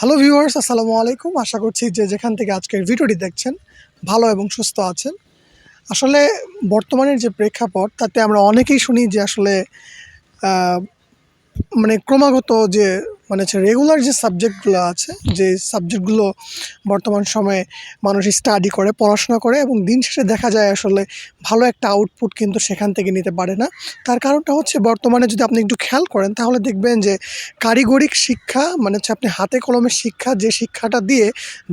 Hello viewers আসসালামু আলাইকুম। আশা করছি যে যেখান থেকে আজকের ভিডিওটি দেখছেন, ভালো এবং সুস্থ আছেন। আসলে বর্তমানের যে প্রেক্ষাপট, তাতে আমরা অনেকেই শুনি যে আসলে মানে ক্রমাগত যে মানে রেগুলার যে সাবজেক্টগুলো আছে, যে সাবজেক্টগুলো বর্তমান সময়ে মানুষ স্টাডি করে, পড়াশোনা করে এবং দিন শেষে দেখা যায় আসলে ভালো একটা আউটপুট কিন্তু সেখান থেকে নিতে পারে না। তার কারণটা হচ্ছে বর্তমানে যদি আপনি একটু খেয়াল করেন, তাহলে দেখবেন যে কারিগরিক শিক্ষা মানে হচ্ছে আপনি হাতে কলমের শিক্ষা, যে শিক্ষাটা দিয়ে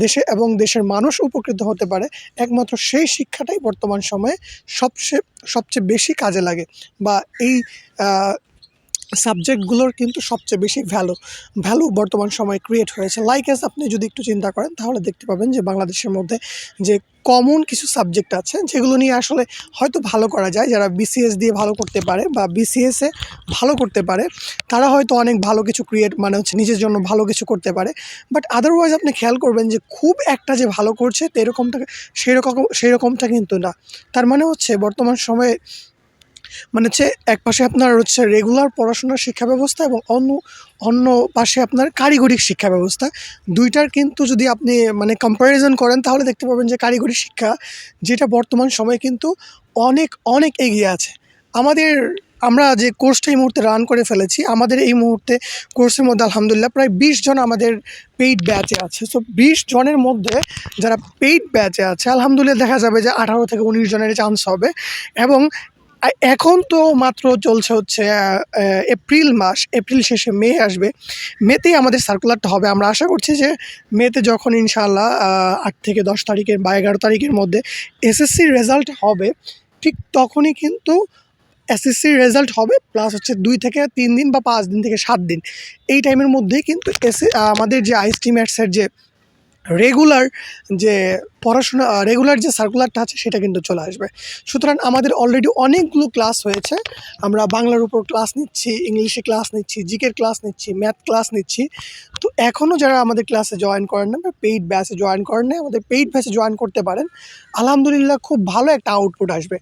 দেশে এবং দেশের মানুষ উপকৃত হতে পারে, একমাত্র সেই শিক্ষাটাই বর্তমান সময়ে সবচেয়ে সবচেয়ে বেশি কাজে লাগে। বা এই সাবজেক্টগুলোর কিন্তু সবচেয়ে বেশি ভ্যালু ভ্যালু বর্তমান সময়ে ক্রিয়েট হয়েছে। লাইক এস আপনি যদি একটু চিন্তা করেন, তাহলে দেখতে পাবেন যে বাংলাদেশের মধ্যে যে কমন কিছু সাবজেক্ট আছে যেগুলো নিয়ে আসলে হয়তো ভালো করা যায়। যারা বিসিএস দিয়ে ভালো করতে পারে বা বিসিএসে ভালো করতে পারে, তারা হয়তো অনেক ভালো কিছু ক্রিয়েট মানে হচ্ছে নিজের জন্য ভালো কিছু করতে পারে। বাট আদারওয়াইজ আপনি খেয়াল করবেন যে খুব একটা যে ভালো করছে তো এরকমটা সেরকম, সেরকমটা কিন্তু না। তার মানে হচ্ছে বর্তমান সময়ে মানে হচ্ছে এক পাশে আপনার হচ্ছে রেগুলার পড়াশোনার শিক্ষা ব্যবস্থা এবং অন্য অন্য পাশে আপনার কারিগরিক শিক্ষা ব্যবস্থা দুইটার কিন্তু যদি আপনি মানে কম্প্যারিজন করেন, তাহলে দেখতে পাবেন যে কারিগরি শিক্ষা যেটা বর্তমান সময়ে কিন্তু অনেক অনেক এগিয়ে আছে। আমাদের, আমরা যে কোর্সটা এই মুহূর্তে রান করে ফেলেছি, আমাদের এই মুহূর্তে কোর্সের মধ্যে আলহামদুলিল্লাহ প্রায় বিশ জন আমাদের পেইড ব্যাচে আছে। সো বিশ জনের মধ্যে যারা পেইড ব্যাচে আছে, আলহামদুলিল্লাহ দেখা যাবে যে আঠারো থেকে উনিশ জনের চান্স হবে। এবং এখন তো মাত্র চলছে হচ্ছে এপ্রিল মাস, এপ্রিল শেষে মে আসবে। মেতেই আমাদের সার্কুলারটা হবে। আমরা আশা করছি যে মেতে যখন ইনশাল্লাহ আট থেকে দশ তারিখের বা এগারো তারিখের মধ্যে এসএসসির রেজাল্ট হবে, ঠিক তখনই কিন্তু এসএসসির রেজাল্ট হবে প্লাস হচ্ছে দুই থেকে তিন দিন বা পাঁচ দিন থেকে সাত দিন। এই টাইমের মধ্যেই কিন্তু এসে আমাদের যে আইএসটি ম্যাথসের যে রেগুলার যে পড়াশোনা রেগুলার যে সার্কুলারটা আছে সেটা কিন্তু চলে আসবে। সুতরাং আমাদের অলরেডি অনেকগুলো ক্লাস হয়েছে। আমরা বাংলার উপর ক্লাস নিচ্ছি, ইংলিশে ক্লাস নিচ্ছি জিকের ক্লাস নিচ্ছি ম্যাথ ক্লাস নিচ্ছি। তো এখনও যারা আমাদের ক্লাসে জয়েন করেন না পেইড ব্যাচে জয়েন করেন না, আমাদের পেইড ব্যাচে জয়েন করতে পারেন, আলহামদুলিল্লাহ খুব ভালো একটা আউটপুট আসবে।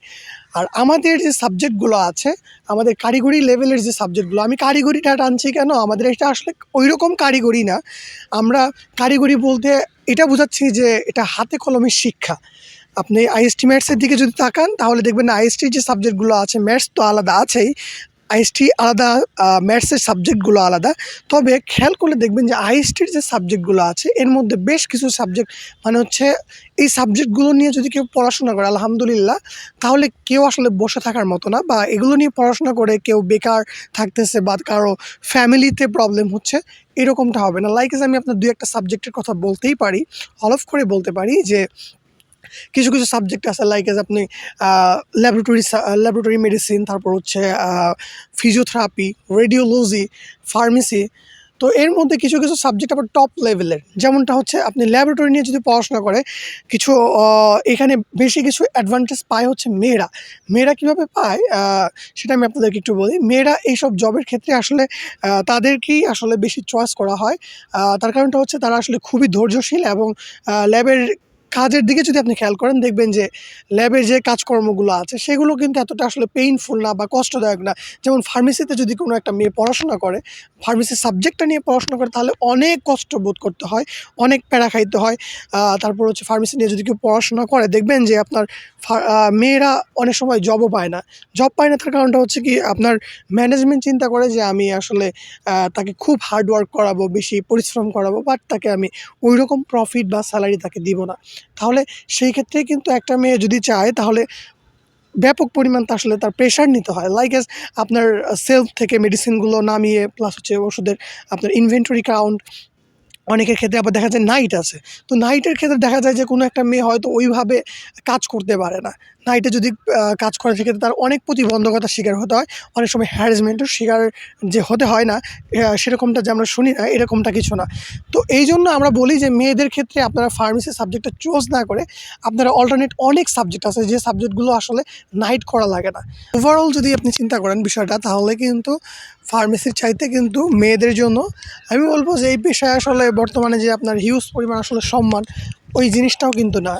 আর আমাদের যে সাবজেক্টগুলো আছে, আমাদের কারিগরি লেভেলের যে সাবজেক্টগুলো আমি কারিগরিটা টানছি কেন? আমাদের এটা আসলে ওই রকম কারিগরি না। আমরা কারিগরি বলতে এটা বোঝাচ্ছি যে এটা হাতে কলমে শিক্ষা। আপনি আইএসটি ম্যাথসের দিকে যদি তাকান, তাহলে দেখবেন আইএসটির যে সাবজেক্টগুলো আছে ম্যাথস তো আলাদা আছেই আইএসটি আলাদা ম্যাথসের সাবজেক্টগুলো আলাদা। তবে খেয়াল করলে দেখবেন যে আইএসটির যে সাবজেক্টগুলো আছে, এর মধ্যে বেশ কিছু সাবজেক্ট মানে হচ্ছে এই সাবজেক্টগুলো নিয়ে যদি কেউ পড়াশোনা করে, আলহামদুলিল্লাহ, তাহলে কেউ আসলে বসে থাকার মতো না বা এগুলো নিয়ে পড়াশোনা করে কেউ বেকার থাকতেছে বা কারও ফ্যামিলিতে প্রবলেম হচ্ছে, এরকমটা হবে না। লাইক আমি আপনার দুই একটা সাবজেক্টের কথা বলতেই পারি হলফ করে বলতে পারি যে কিছু কিছু সাবজেক্ট আছে লাইক এজ আপনি ল্যাবরেটরি ল্যাবরেটরি মেডিসিন তারপর হচ্ছে ফিজিওথেরাপি রেডিওলজি ফার্মেসি তো এর মধ্যে কিছু কিছু সাবজেক্ট আবার টপ লেভেলের যেমনটা হচ্ছে, আপনি ল্যাবরেটরি নিয়ে যদি পড়াশোনা করে, কিছু এখানে বেশি কিছু অ্যাডভান্টেজ পায় হচ্ছে মেয়েরা। মেয়েরা কীভাবে পায়? সেটা আমি আপনাদেরকে একটু বলি। মেয়েরা এইসব জবের ক্ষেত্রে আসলে তাদেরকেই আসলে বেশি চয়েস করা হয়। তার কারণটা হচ্ছে, তারা আসলে খুবই ধৈর্যশীল এবং ল্যাবের কাজের দিকে যদি আপনি খেয়াল করেন, দেখবেন যে ল্যাবের যে কাজকর্মগুলো আছে, সেগুলো কিন্তু এতটা আসলে পেইনফুল না বা কষ্টদায়ক না। যেমন ফার্মেসিতে যদি কোনো একটা মেয়ে পড়াশোনা করে ফার্মেসির সাবজেক্টটা নিয়ে পড়াশোনা করে, তাহলে অনেক কষ্ট বোধ করতে হয়, অনেক প্যারা খাইতে হয়। তারপর হচ্ছে ফার্মেসি নিয়ে যদি কেউ পড়াশোনা করে, দেখবেন যে আপনার মেয়েরা অনেক সময় জবও পায় না। জব পায় না তার কারণটা হচ্ছে কি, আপনার ম্যানেজমেন্ট চিন্তা করে যে আমি আসলে তাকে খুব হার্ড ওয়ার্ক করাবো, বেশি পরিশ্রম করাবো বাট তাকে আমি ওই রকম প্রফিট বা স্যালারি তাকে দিব না। তাহলে সেই ক্ষেত্রে কিন্তু একটা মেয়ে যদি চায়, তাহলে ব্যাপক পরিমাণ তা আসলে তার প্রেশার নিতে হয়। লাইক এস আপনার সেলফ থেকে মেডিসিনগুলো নামিয়ে প্লাস হচ্ছে ওষুধের আপনার ইনভেন্টরি কাউন্ট অনেকের ক্ষেত্রে আবার দেখা যায় নাইট আছে। তো নাইটের ক্ষেত্রে দেখা যায় যে কোনো একটা মেয়ে হয়তো ওইভাবে কাজ করতে পারে না। নাইটে যদি কাজ করে সেক্ষেত্রে তার অনেক প্রতিবন্ধকতার শিকার হতে হয়। অনেক সময় হ্যারাসমেন্টের শিকার যে হতে হয় না সেরকমটা যে আমরা শুনি না, এরকমটা কিছু না। তো এই জন্য আমরা বলি যে মেয়েদের ক্ষেত্রে আপনারা ফার্মেসি সাবজেক্টটা চুজ না করে আপনারা অল্টারনেট অনেক সাবজেক্ট আছে যে সাবজেক্টগুলো আসলে নাইট করা লাগে না। ওভারঅল যদি আপনি চিন্তা করেন বিষয়টা, তাহলে কিন্তু ফার্মেসির চাইতে কিন্তু মেয়েদের জন্য আমি বলব যে এই পেশায় আসলে বর্তমানে যে আপনার হিউজ পরিমাণ আসলে সম্মান, ওই জিনিসটাও কিন্তু না।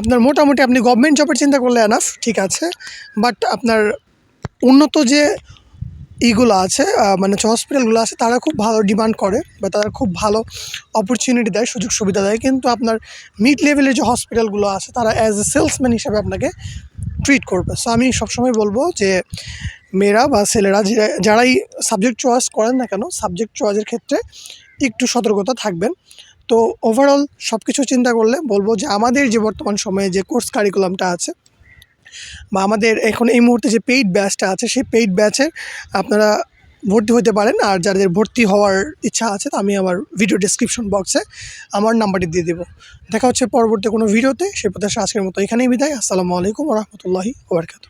আপনার মোটামুটি আপনি গভর্নমেন্ট জবের চিন্তা করলে এনাফ ঠিক আছে। বাট আপনার উন্নত যে ইগুলো আছে মানে যে হসপিটালগুলো আছে, তারা খুব ভালো ডিমান্ড করে বা তারা খুব ভালো অপরচুনিটি দেয়, সুযোগ সুবিধা দেয়। কিন্তু আপনার মিড লেভেলের যে হসপিটালগুলো আছে, তারা অ্যাজ এ সেলসম্যান হিসাবে আপনাকে ট্রিট করবে। সো আমি সবসময় বলব যে মেয়েরা বা ছেলেরা যারাই সাবজেক্ট চয়েস করেন না কেন সাবজেক্ট চয়েসের ক্ষেত্রে একটু সতর্কতা থাকবেন। তো ওভারঅল সব কিছু চিন্তা করলে বলব যে আমাদের যে বর্তমান সময়ে যে কোর্স কারিকুলামটা আছে, বা আমাদের এখন এই মুহূর্তে যে পেইড ব্যাচটা আছে, সেই পেইড ব্যাচে আপনারা ভর্তি হতে পারেন। আর যাদের ভর্তি হওয়ার ইচ্ছা আছে আমি আমার ভিডিও ডিসক্রিপশন বক্সে আমার নাম্বারটি দিয়ে দেবো। দেখা হচ্ছে পরবর্তী কোনো ভিডিওতে সে প্রত্যাশা আজকের মতো এখানেই বিদায়। আসসালামু আলাইকুম রহমতুল্লাহি ওবরকাত